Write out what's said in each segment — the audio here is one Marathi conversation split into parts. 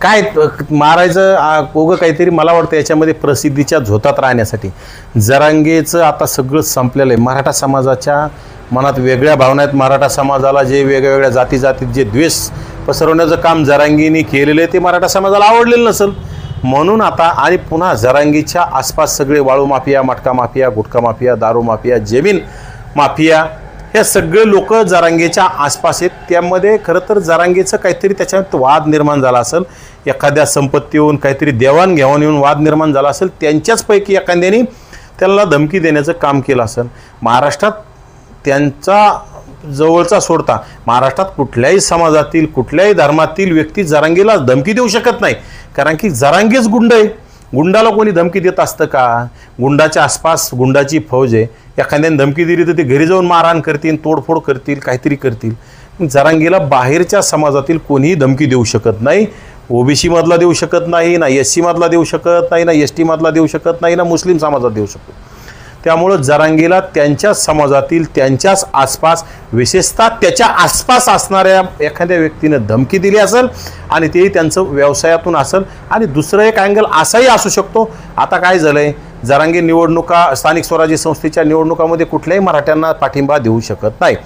काय मारायचं आ, काहीतरी मला वाटतं याच्यामध्ये प्रसिद्धीच्या झोतात राहण्यासाठी. जरांगेचं आता सगळं संपलेलं आहे. मराठा समाजाच्या मनात वेगळ्या भावना आहेत. मराठा समाजाला जे वेगळ्या वेगळ्या जाती जातीत जे द्वेष पसरवण्याचं काम जरांगीने केलेलं आहे ते मराठा समाजाला आवडलेलं नसेल. म्हणून आता आणि पुन्हा जरांगीच्या आसपास सगळे वाळू माफिया मटका माफिया गुटखा माफिया दारू माफिया जमीन माफिया हे सगळे लोक जरांगेच्या आसपास आहेत. त्यामध्ये खरं तर जरांगेचं काहीतरी त्याच्यात वाद निर्माण झाला असेल. एखाद्या संपत्तीहून काहीतरी देवाणघेवाण येऊन वाद निर्माण झाला असेल त्यांच्याचपैकी एखाद्याने त्यांना धमकी देण्याचं काम केलं असेल. महाराष्ट्रात त्यांचा जवळचा सोडता महाराष्ट्रात कुठल्याही समाजातील कुठल्याही धर्मातील व्यक्ती जरांगीला धमकी देऊ शकत नाही. कारण की जरांगीच गुंड आहे. गुंडाला कोणी धमकी देत असतं का? गुंडाच्या आसपास गुंडाची फौज आहे. एखाद्याने धमकी दिली तर ते घरी जाऊन मारहाण करतील तोडफोड करतील काहीतरी करतील. जरांगीला बाहेरच्या समाजातील कोणीही धमकी देऊ शकत नाही. ओबीसीमधला देऊ शकत नाही ना एस सी मधला देऊ शकत नाही ना एस टी मधला देऊ शकत नाही ना मुस्लिम समाजात देऊ शकतो. त्यामुळं जरांगीला त्यांच्याच समाजातील त्यांच्याच आसपास विशेषतः त्याच्या आसपास असणाऱ्या एखाद्या व्यक्तीनं धमकी दिली असेल आणि तेही त्यांचं व्यवसायातून असेल आणि दुसरं एक अँगल असाही असू शकतो. आता काय झालं आहे जरांगी निवडणुका स्थानिक स्वराज्य संस्थेच्या निवडणुकामध्ये कुठल्याही मराठ्यांना पाठिंबा देऊ शकत नाही.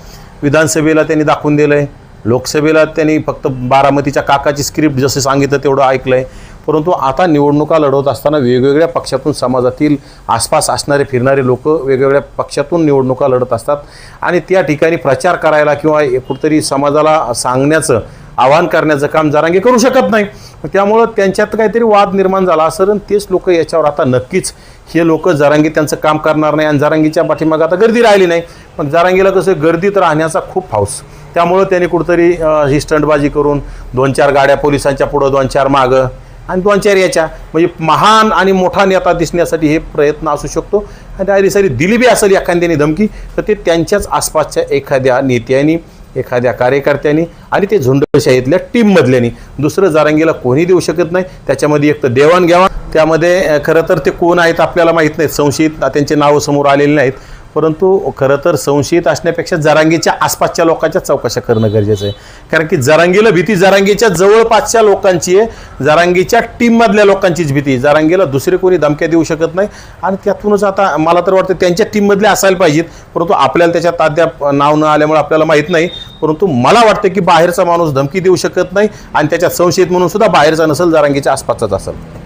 विधानसभेला त्यांनी दाखवून दिलं आहे लोकसभेला त्यांनी फक्त बारामतीच्या काकाची स्क्रिप्ट जसं सांगितलं तेवढं ऐकलं आहे परंतु आता निवडणुका लढवत असताना वेगवेगळ्या पक्षातून समाजातील आसपास असणारे फिरणारे लोक वेगवेगळ्या पक्षातून निवडणुका लढत असतात. आणि त्या ठिकाणी प्रचार करायला किंवा कुठंतरी समाजाला सांगण्याचं आवाहन करण्याचं काम जरांगे करू शकत नाही. त्यामुळं त्यांच्यात काहीतरी वाद निर्माण झाला असं आणि तेच लोक याच्यावर आता नक्कीच हे लोक जरांगी त्यांचं काम करणार नाही आणि जरांगीच्या पाठीमागं आता गर्दी राहिली नाही. पण जरांगीला कसं गर्दीत राहण्याचा खूप हाऊस त्यामुळं त्यांनी कुठंतरी ही स्टंटबाजी करून दोन चार गाड्या पोलिसांच्या पुढं दोन चार मागं आणि दोन याच्या. म्हणजे महान आणि मोठा नेता दिसण्यासाठी हे प्रयत्न असू शकतो. आणि त्या सारी दिलीबी असेल एखाद्याने धमकी तर ते त्यांच्याच आसपासच्या एखाद्या नेत्यांनी एखाद्या कार्यकर्त्यांनी आणि ते झुंडशाहीतल्या टीममधल्यानी दुसरं जारांगीला कोणी देऊ शकत नाही. त्याच्यामध्ये एक तर देवाणघेवाण त्यामध्ये खरं तर ते कोण आहेत आपल्याला माहीत नाहीत. संशयित त्यांचे नावं समोर आलेले नाहीत. परंतु खरं तर संशयित असण्यापेक्षा जरांगीच्या आसपासच्या लोकांच्या चौकशा करणं गरजेचं आहे. कारण की जरांगीला भीती जरांगीच्या जवळपासच्या लोकांची आहे. जरांगीच्या टीममधल्या लोकांचीच भीती जरांगीला दुसरे कोणी धमक्या देऊ शकत नाही. आणि त्यातूनच आता मला तर वाटतं त्यांच्या टीममधले असायला पाहिजेत. परंतु आपल्याला त्याच्यात अद्याप नाव न आल्यामुळे आपल्याला माहीत नाही. परंतु मला वाटतं की बाहेरचा माणूस धमकी देऊ शकत नाही. आणि त्याच्यात संशयित म्हणून सुद्धा बाहेरचा नसेल जरांगीच्या आसपासचाच असेल.